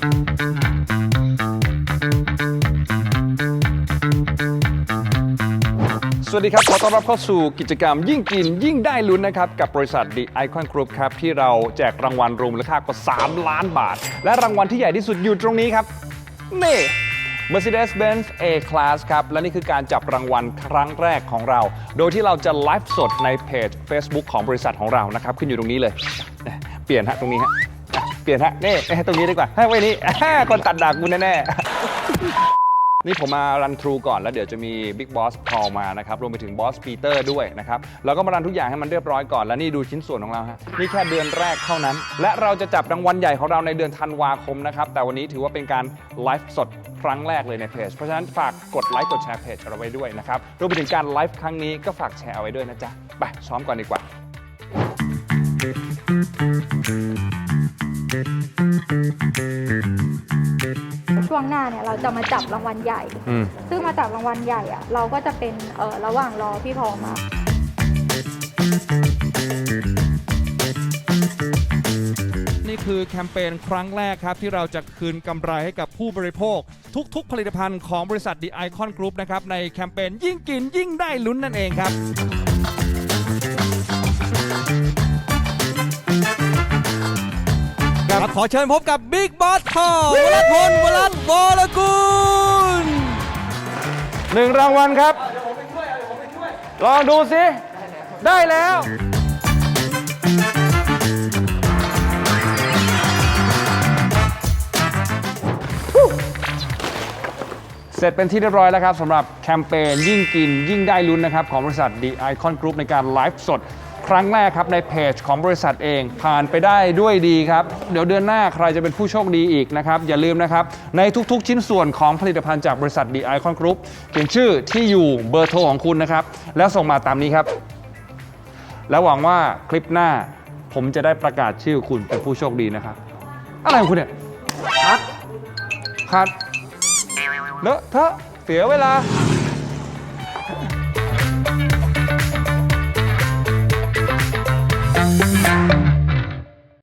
สวัสดีครับ ขอต้อนรับเข้าสู่กิจกรรมยิ่งกินยิ่งได้ลุ้นนะครับ กับบริษัท The Icon Group ครับ ที่เราแจกรางวัลรวมมูลค่ากว่า 3 ล้านบาท และรางวัลที่ใหญ่ที่สุดอยู่ตรงนี้ครับ นี่ Mercedes-Benz A-Class ครับ และนี่คือการจับรางวัลครั้งแรกของเรา โดยที่เราจะไลฟ์สดในเพจ Facebook ของบริษัทของเรานะครับ ขึ้นอยู่ตรงนี้เลย เปลี่ยนฮะตรงนี้ฮะอะ เปลี่ยนฮะนี่ตรงนี้ดีกว่าให้ไว้นี้คนตัดดากกูแน่ๆ นี่ผมมารันทรูก่อนแล้วเดี๋ยวจะมี Big Boss Paul มานะครับ รวมไปถึงบอสปีเตอร์ด้วยนะครับ เราก็มารันทุกอย่างให้มันเรียบร้อยก่อน แล้วนี่ดูชิ้นส่วนของเราฮะ นี่แค่เดือนแรกเท่านั้น และเราจะจับรางวัลใหญ่ของเราในเดือนธันวาคมนะครับ แต่วันนี้ถือว่าเป็นการไลฟ์สดครั้งแรกเลยในเพจ เพราะฉะนั้นฝากกดไลค์กดแชร์เพจเราไว้ด้วยนะครับ รวมไปถึงการไลฟ์ครั้งนี้ก็ฝากแชร์เอาไว้ด้วยนะจ๊ะ ไปซ้อมก่อนดีกว่า ช่วงหน้าเนี่ยเราจะมาจับรางวัลใหญ่ อืม ซึ่งมาจับรางวัลใหญ่อะเราก็จะเป็นเออระหว่างรอพี่พอมานี่คือแคมเปญครั้งแรกครับ ที่เราจะคืนกำไรให้กับผู้บริโภค ทุกๆ ผลิตภัณฑ์ของบริษัท The Icon Group นะครับ ในแคมเปญยิ่งกินยิ่งได้ลุ้นนั่นเองครับครับ ขอเชิญพบกับบิ๊กบอสทอวรพลวรัตน์วรกุลหนึ่งรางวัลครับ ลองดูสิ ได้แล้ว เสร็จเป็นที่เรียบร้อยแล้วครับสำหรับแคมเปญยิ่งกินยิ่งได้ลุ้นนะครับ ของบริษัท The Icon Group ในการไลฟ์สด ครั้งแรกครับในเพจของบริษัทเอง ผ่านไปได้ด้วยดีครับ เดี๋ยวเดือนหน้าใครจะเป็นผู้โชคดีอีกนะครับ อย่าลืมนะครับ ในทุกๆ ชิ้นส่วนของผลิตภัณฑ์จากบริษัท The Icon Group เขียนชื่อที่อยู่เบอร์โทรของคุณนะครับ แล้วส่งมาตามนี้ครับ แล้วหวังว่าคลิปหน้า ผมจะได้ประกาศชื่อคุณเป็นผู้โชคดีนะครับ อะไรของคุณเนี่ยคัดคัดเลอะเทอะเสียเวลา